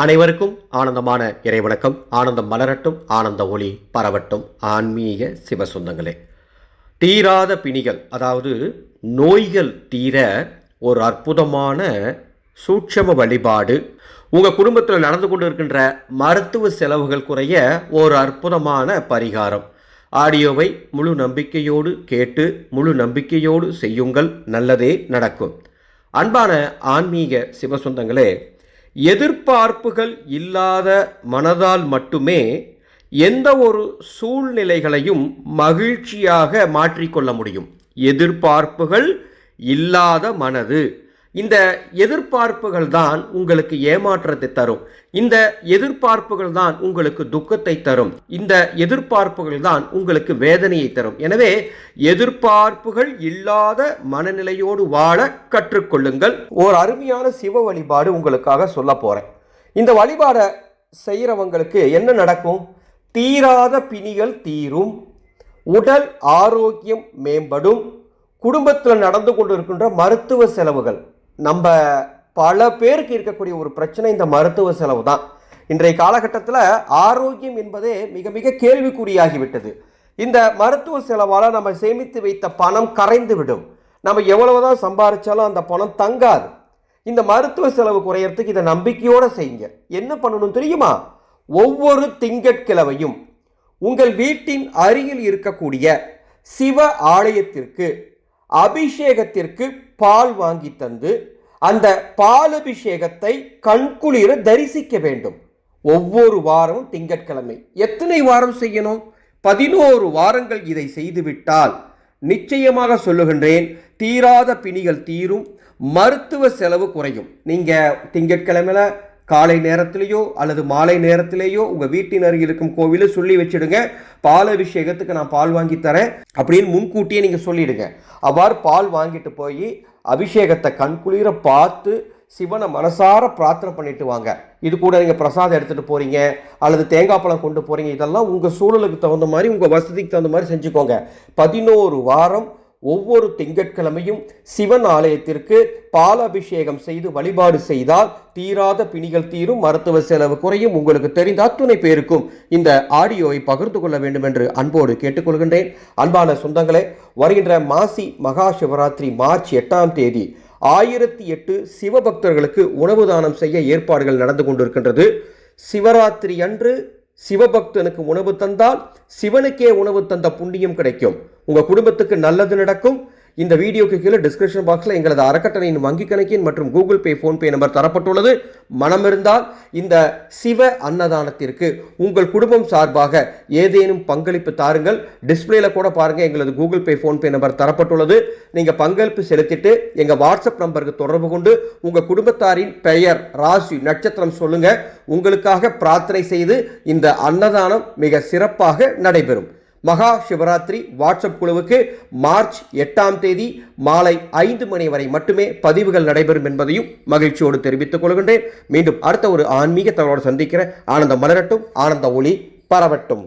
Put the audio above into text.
அனைவருக்கும் ஆனந்தமான இறைவணக்கம். ஆனந்தம் மலரட்டும் ஆனந்த ஒளி பரவட்டும். ஆன்மீக சிவசொந்தங்களே. தீராத பிணிகள் அதாவது நோய்கள் தீர ஒரு அற்புதமான சூட்சம வழிபாடு. உங்கள் குடும்பத்தில் நடந்து கொண்டு இருக்கின்ற மருத்துவ செலவுகள் குறைய ஒரு அற்புதமான பரிகாரம். ஆடியோவை முழு நம்பிக்கையோடு கேட்டு முழு நம்பிக்கையோடு செய்யுங்கள். நல்லதே நடக்கும். அன்பான ஆன்மீக சிவசொந்தங்களே எதிர்பார்ப்புகள் இல்லாத மனதால் மட்டுமே எந்த ஒரு சூழ்நிலைகளையும் மகிழ்ச்சியாக மாற்றிக்கொள்ள முடியும். எதிர்பார்ப்புகள் இல்லாத மனது. இந்த எதிர்பார்ப்புகள் தான் உங்களுக்கு ஏமாற்றத்தை தரும். இந்த எதிர்பார்ப்புகள் தான் உங்களுக்கு துக்கத்தை தரும். இந்த எதிர்பார்ப்புகள் தான் உங்களுக்கு வேதனையை தரும். எனவே எதிர்பார்ப்புகள் இல்லாத மனநிலையோடு வாழ கற்றுக்கொள்ளுங்கள். ஓர் அருமையான சிவ வழிபாடு உங்களுக்காக சொல்ல போறேன். இந்த வழிபாடை செய்கிறவங்களுக்கு என்ன நடக்கும்? தீராத பிணிகள் தீரும். உடல் ஆரோக்கியம் மேம்படும். குடும்பத்தில் நடந்து கொண்டு இருக்கின்ற மருத்துவ செலவுகள். நம்ம பல பேருக்கு இருக்கக்கூடிய ஒரு பிரச்சனை இந்த மருத்துவ செலவு தான். இன்றைய காலகட்டத்தில் ஆரோக்கியம் என்பதே மிக மிக கேள்விக்குறியாகிவிட்டது. இந்த மருத்துவ செலவால் நம்ம சேமித்து வைத்த பணம் கரைந்து விடும். நம்ம எவ்வளவுதான் சம்பாதிச்சாலும் அந்த பணம் தங்காது. இந்த மருத்துவ செலவு குறையறதுக்கு இதை நம்பிக்கையோடு செய்யுங்க. என்ன பண்ணணும் தெரியுமா? ஒவ்வொரு திங்கட்கிழமையும் உங்கள் வீட்டின் அருகில் இருக்கக்கூடிய சிவ ஆலயத்திற்கு அபிஷேகத்திற்கு பால் வாங்கி தந்து அந்த பால் அபிஷேகத்தை கண்குளிர தரிசிக்க வேண்டும். ஒவ்வொரு வாரமும் திங்கட்கிழமை. எத்தனை வாரம் செய்யணும்? பதினோரு வாரங்கள் இதை செய்துவிட்டால் நிச்சயமாக சொல்லுகின்றேன் தீராத பிணிகள் தீரும் மருத்துவ செலவு குறையும். நீங்கள் திங்கட்கிழமையில் காலை நேரத்திலேயோ அல்லது மாலை நேரத்திலேயோ உங்கள் வீட்டின் அருகில் இருக்கும் கோவிலில் சொல்லி வச்சிடுங்க. பால் அபிஷேகத்துக்கு நான் பால் வாங்கி தரேன். அப்படின்னு முன்கூட்டியே நீங்கள் சொல்லிடுங்க. அவ்வாறு பால் வாங்கிட்டு போய் அபிஷேகத்தை கண்குளிர பார்த்து சிவனை மனசார பிரார்த்தனை பண்ணிட்டு வாங்க. இது கூட நீங்கள் பிரசாதம் எடுத்துகிட்டு போகிறீங்க அல்லது தேங்காய் பழம் கொண்டு போகிறீங்க இதெல்லாம் உங்கள் சூழலுக்கு தகுந்த மாதிரி உங்கள் வசதிக்கு தகுந்த மாதிரி செஞ்சுக்கோங்க. பதினோரு வாரம் ஒவ்வொரு திங்கட்கிழமையும் சிவன் ஆலயத்திற்கு பாலாபிஷேகம் செய்து வழிபாடு செய்தால் தீராத பிணிகள் தீரும் மருத்துவ செலவு குறையும். உங்களுக்கு தெரிந்த அத்துணை பேருக்கும் இந்த ஆடியோவை பகிர்ந்து கொள்ள வேண்டும் என்று அன்போடு கேட்டுக்கொள்கின்றேன். அன்பான சொந்தங்களே வருகின்ற மாசி மகா சிவராத்திரி மார்ச் எட்டாம் தேதி ஆயிரத்தி எட்டு சிவபக்தர்களுக்கு உணவு தானம் செய்ய ஏற்பாடுகள் நடந்து கொண்டிருக்கின்றது. சிவராத்திரி அன்று சிவபக்தனுக்கு உணவு தந்தால் சிவனுக்கே உணவு தந்த புண்ணியம் கிடைக்கும். உங்கள் குடும்பத்துக்கு நல்லது நடக்கும். இந்த வீடியோக்கு கீழே டிஸ்கிரிப்ஷன் பாக்ஸில் எங்களது அறக்கட்டளையின் வங்கிக் கணக்கின் மற்றும் கூகுள் பே ஃபோன்பே நம்பர் தரப்பட்டுள்ளது. மனம் இருந்தால் இந்த சிவ அன்னதானத்திற்கு உங்கள் குடும்பம் சார்பாக ஏதேனும் பங்களிப்பு தாருங்கள். டிஸ்பிளேல கூட பாருங்கள் எங்களது கூகுள் பே ஃபோன்பே நம்பர் தரப்பட்டுள்ளது. நீங்கள் பங்களிப்பு செலுத்திட்டு எங்கள் வாட்ஸ்அப் நம்பருக்கு தொடர்பு கொண்டு உங்கள் குடும்பத்தாரின் பெயர் ராசி நட்சத்திரம் சொல்லுங்கள் உங்களுக்காக பிரார்த்தனை செய்து இந்த அன்னதானம் மிக சிறப்பாக நடைபெறும். மகா சிவராத்திரி வாட்ஸ்அப் குழுவுக்கு மார்ச் எட்டாம் தேதி மாலை ஐந்து மணி வரை மட்டுமே பதிவுகள் நடைபெறும் என்பதையும் மகிழ்ச்சியோடு தெரிவித்துக் கொள்கின்றேன். மீண்டும் அடுத்த ஒரு ஆன்மீக தகவலோடு சந்திக்கிற ஆனந்த மலரட்டும் ஆனந்த ஒளி பரவட்டும்.